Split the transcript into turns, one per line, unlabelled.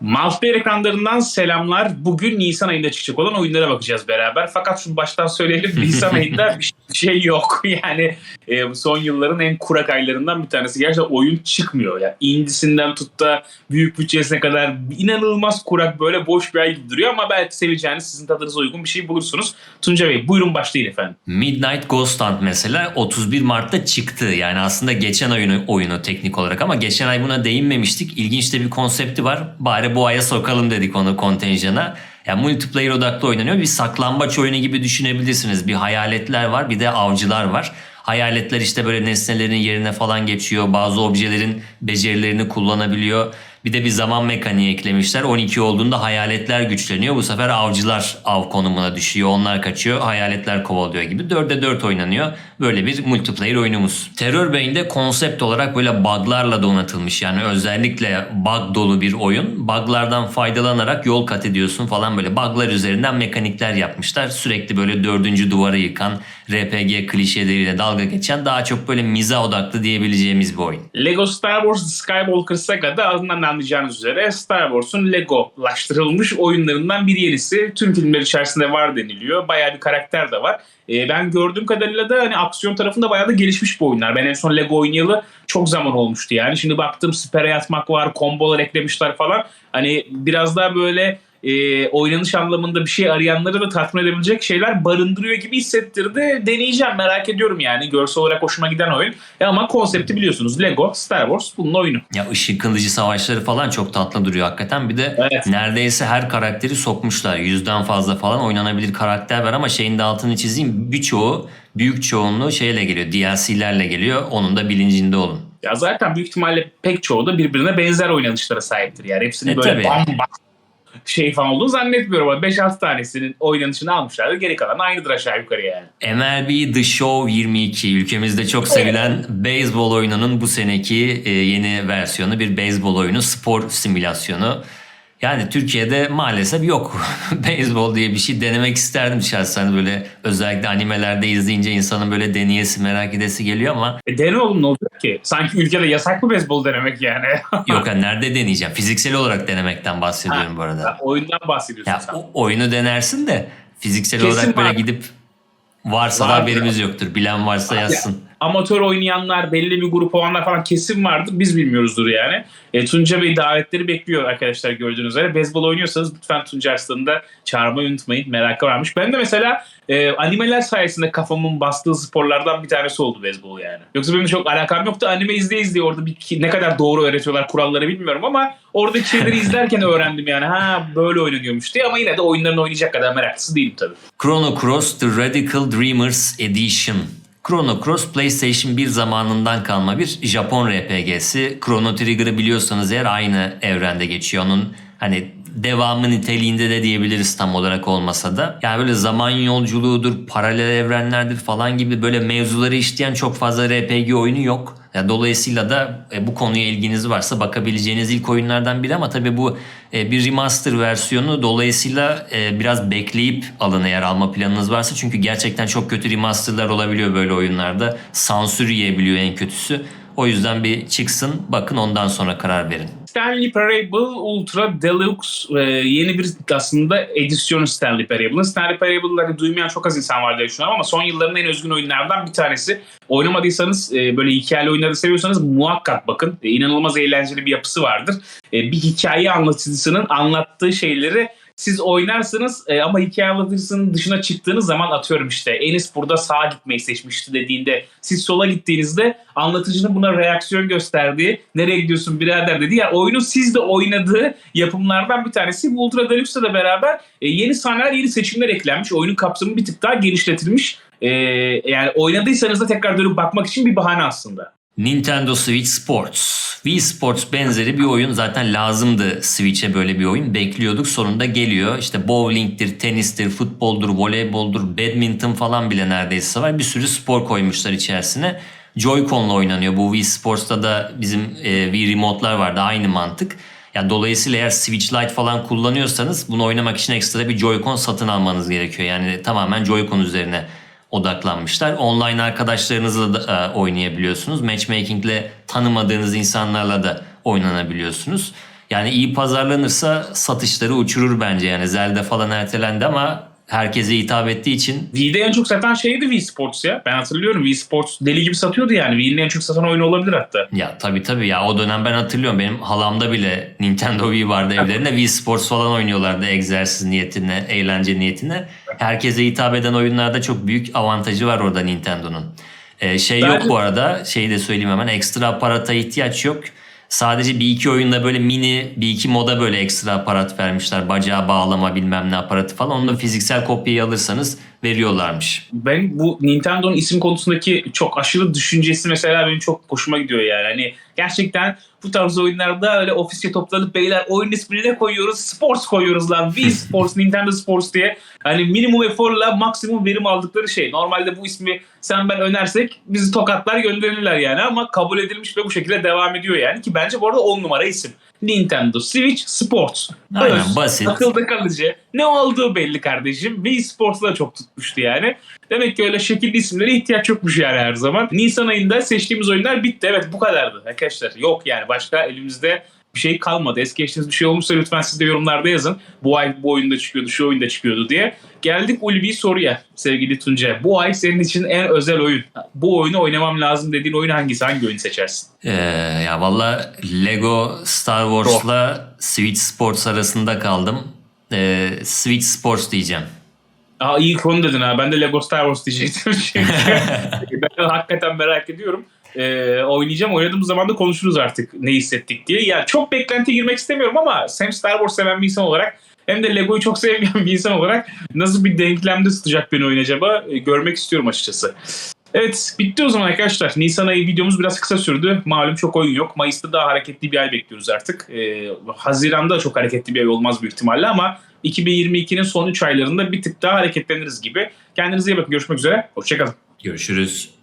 Multiplayer ekranlarından selamlar. Bugün Nisan ayında çıkacak olan oyunlara bakacağız beraber. Fakat şunu baştan söyleyelim. Nisan ayında bir şey yok. Yani e, son yılların en kurak aylarından bir tanesi. Gerçekten oyun çıkmıyor. Yani indisinden tut da büyük bütçesine kadar inanılmaz kurak böyle boş bir ay gibi duruyor. Ama belki seveceğiniz sizin tadınıza uygun bir şey bulursunuz. Tunca Bey buyurun başlayın efendim.
Midnight Ghost Hunt mesela 31 Mart'ta çıktı. Yani aslında geçen oyunu, oyunu teknik olarak ama geçen ay buna değinmemiştik. İlginç de bir konsepti var. Bari bu aya sokalım dedik onu kontenjana. Yani multiplayer odaklı oynanıyor. Bir saklambaç oyunu gibi düşünebilirsiniz. Bir hayaletler var bir de avcılar var. Hayaletler işte böyle nesnelerin yerine falan geçiyor. Bazı objelerin becerilerini kullanabiliyor. Bir de bir zaman mekaniği eklemişler. 12 olduğunda hayaletler güçleniyor. Bu sefer avcılar av konumuna düşüyor. Onlar kaçıyor. Hayaletler kovalıyor gibi. 4'e 4 oynanıyor. Böyle bir multiplayer oyunumuz. Terror Bey'inde konsept olarak böyle buglarla donatılmış. Yani özellikle bug dolu bir oyun. Buglardan faydalanarak yol kat ediyorsun falan böyle. Buglar üzerinden mekanikler yapmışlar. Sürekli böyle dördüncü duvarı yıkan, RPG klişeleriyle dalga geçen daha çok böyle miza odaklı diyebileceğimiz bir oyun.
Lego Star Wars Skywalker Saga'da adından anlayacağınız üzere Star Wars'un Legolaştırılmış oyunlarından bir yenisi. Tüm filmler içerisinde var deniliyor. Bayağı bir karakter de var. Ee, ben gördüğüm kadarıyla da hani aksiyon tarafında bayağı da gelişmiş bu oyunlar. Ben en son Lego oynayalı çok zaman olmuştu yani. Şimdi baktım spere yatmak var, kombolar eklemişler falan. Hani biraz daha böyle e, oynanış anlamında bir şey arayanları da tatmin edebilecek şeyler barındırıyor gibi hissettirdi. Deneyeceğim merak ediyorum yani. Görsel olarak hoşuma giden oyun. E ama konsepti biliyorsunuz. Lego, Star Wars bunun oyunu.
Ya ışık kılıcı savaşları falan çok tatlı duruyor hakikaten. Bir de
Evet.
neredeyse her karakteri sokmuşlar. Yüzden fazla falan oynanabilir karakter var ama şeyin de altını çizeyim. Birçoğu, büyük çoğunluğu şeyle geliyor. DLC'lerle geliyor. Onun da bilincinde olun.
Ya zaten büyük ihtimalle pek çoğu da birbirine benzer oynanışlara sahiptir. Yani hepsinin
E,
böyle
tabii.
bamba şey falan olduğunu zannetmiyorum ama 5-6 tanesinin oynanışını almışlardır. Geri kalan aynıdır aşağı yukarı yani.
MLB The Show 22 ülkemizde çok sevilen beyzbol oyununun bu seneki e, yeni versiyonu bir beyzbol oyunu spor simülasyonu. Yani Türkiye'de maalesef yok. beyzbol diye bir şey denemek isterdim şahsen böyle özellikle animelerde izleyince insanın böyle deneyesi merak edesi geliyor ama
E dene oğlum ne olacak ki? Sanki ülkede yasak mı beyzbol denemek yani?
yok yani nerede deneyeceğim? Fiziksel olarak denemekten bahsediyorum bu arada.
Oyundan bahsediyorsun
Ya
sen.
o- oyunu denersin de fiziksel
Kesin
olarak böyle
var.
gidip varsa da
Vardır.
haberimiz yoktur. Bilen varsa yazsın.
Amatör oynayanlar, belli bir grup olanlar falan kesin vardır. Biz bilmiyoruzdur yani. E, Tunca Bey davetleri bekliyor arkadaşlar gördüğünüz üzere. Beyzbol oynuyorsanız lütfen Tunca Arslan'ı da çağırmayı unutmayın. Merakı varmış. Ben de mesela e, animeler sayesinde kafamın bastığı sporlardan bir tanesi oldu beyzbol yani. Yoksa benim çok alakam yoktu. Anime izleye izleye orada bir, ne kadar doğru öğretiyorlar kuralları bilmiyorum ama oradaki şeyleri izlerken öğrendim yani. Ha böyle oynanıyormuş diye ama yine de oyunlarını oynayacak kadar meraklısı değilim tabii.
Chrono Cross The Radical Dreamers Edition. Chrono Cross PlayStation 1 zamanından kalma bir Japon RPG'si. Chrono Trigger'ı biliyorsanız eğer aynı evrende geçiyor. Onun hani devamı niteliğinde de diyebiliriz tam olarak olmasa da. Yani böyle zaman yolculuğudur, paralel evrenlerdir falan gibi böyle mevzuları işleyen çok fazla RPG oyunu yok. Ya dolayısıyla da e, bu konuya ilginiz varsa bakabileceğiniz ilk oyunlardan biri ama tabii bu e, bir remaster versiyonu dolayısıyla e, biraz bekleyip alın eğer alma planınız varsa çünkü gerçekten çok kötü remasterlar olabiliyor böyle oyunlarda. Sansür yiyebiliyor en kötüsü. O yüzden bir çıksın bakın ondan sonra karar verin.
Stanley Parable Ultra Deluxe e, yeni bir aslında edisyonu Stanley Parable'ın. Stanley Parable'ları duymayan çok az insan var diye düşünüyorum ama son yılların en özgün oyunlardan bir tanesi. Oynamadıysanız e, böyle hikayeli oyunları seviyorsanız muhakkak bakın. E, inanılmaz eğlenceli bir yapısı vardır. E, bir hikaye anlatıcısının anlattığı şeyleri siz oynarsınız e, ama hikaye anlatıcısının dışına çıktığınız zaman atıyorum işte Enis burada sağa gitmeyi seçmişti dediğinde siz sola gittiğinizde anlatıcının buna reaksiyon gösterdiği nereye gidiyorsun birader dediği yani oyunun siz de oynadığı yapımlardan bir tanesi. Bu Ultra Deluxe'la da beraber e, yeni sahneler yeni seçimler eklenmiş. Oyunun kapsamı bir tık daha genişletilmiş. E, yani oynadıysanız da tekrar dönüp bakmak için bir bahane aslında.
Nintendo Switch Sports. Wii Sports benzeri bir oyun zaten lazımdı Switch'e böyle bir oyun. Bekliyorduk sonunda geliyor. İşte bowling'tir, tenistir, futboldur, voleyboldur, badminton falan bile neredeyse var. Bir sürü spor koymuşlar içerisine. Joy-Con'la oynanıyor. Bu Wii Sports'ta da bizim e, Wii Remote'lar vardı. Aynı mantık. Ya dolayısıyla eğer Switch Lite falan kullanıyorsanız bunu oynamak için ekstra bir Joy-Con satın almanız gerekiyor. Yani tamamen Joy-Con üzerine odaklanmışlar. Online arkadaşlarınızla da e, oynayabiliyorsunuz. Matchmakingle tanımadığınız insanlarla da oynanabiliyorsunuz. Yani iyi pazarlanırsa satışları uçurur bence. Yani Zelda falan ertelendi ama herkese hitap ettiği için
Wii'de en çok satan şeydi Wii Sports ya. Ben hatırlıyorum Wii Sports deli gibi satıyordu yani. Wii'nin en çok satan oyunu olabilir hatta.
ya tabii tabii ya o dönem ben hatırlıyorum. Benim halamda bile Nintendo Wii vardı evlerinde. Wii Sports falan oynuyorlardı egzersiz niyetine, eğlence niyetine. Herkese hitap eden oyunlarda çok büyük avantajı var orada Nintendo'nun. Ee, şey yok
Bence-
bu arada. Şeyi de söyleyeyim hemen. Ekstra aparata ihtiyaç yok. Sadece bir iki oyunda böyle mini bir iki moda böyle ekstra aparat vermişler. Bacağı bağlama bilmem ne aparatı falan. Onu da fiziksel kopyayı alırsanız veriyorlarmış.
Ben bu Nintendo'nun isim konusundaki çok aşırı düşüncesi mesela benim çok hoşuma gidiyor yani. Hani gerçekten bu tarz oyunlarda öyle ofise toplanıp beyler oyun ismini ne koyuyoruz? Sports koyuyoruz lan. Wii Sports, Nintendo Sports diye. Hani minimum eforla maksimum verim aldıkları şey. Normalde bu ismi sen ben önersek bizi tokatlar gönderirler yani ama kabul edilmiş ve bu şekilde devam ediyor yani ki bence bu arada 10 numara isim. Nintendo Switch Sports.
Aynen,
Öz,
basit.
Akılda kalıcı. Ne olduğu belli kardeşim. Wii Sports'la çok tutmuştu yani. Demek ki öyle şekilli isimlere ihtiyaç yokmuş yani her zaman. Nisan ayında seçtiğimiz oyunlar bitti. Evet bu kadardı arkadaşlar. Yok yani başka elimizde bir şey kalmadı. Es geçtiğiniz bir şey olmuşsa lütfen siz de yorumlarda yazın. Bu ay bu oyunda çıkıyordu, şu oyunda çıkıyordu diye. Geldik ulvi soruya sevgili Tunca. Bu ay senin için en özel oyun. Bu oyunu oynamam lazım dediğin oyun hangisi? Hangi oyunu seçersin?
Ee, ya valla Lego Star Wars'la Switch Sports arasında kaldım. Ee, Switch Sports diyeceğim.
Aa iyi konu dedin ha. Ben de Lego Star Wars diyecektim. Çünkü ben hakikaten merak ediyorum. Ee, oynayacağım. Oynadığımız zaman da konuşuruz artık ne hissettik diye. Ya çok beklenti girmek istemiyorum ama hem Star Wars seven bir insan olarak hem de Lego'yu çok sevmeyen bir insan olarak nasıl bir denklemde tutacak beni oyun acaba e, görmek istiyorum açıkçası. Evet bitti o zaman arkadaşlar. Nisan ayı videomuz biraz kısa sürdü. Malum çok oyun yok. Mayıs'ta daha hareketli bir ay bekliyoruz artık. Ee, Haziran'da çok hareketli bir ay olmaz büyük ihtimalle ama 2022'nin son 3 aylarında bir tık daha hareketleniriz gibi. Kendinize iyi bakın. Görüşmek üzere. Hoşçakalın.
Görüşürüz.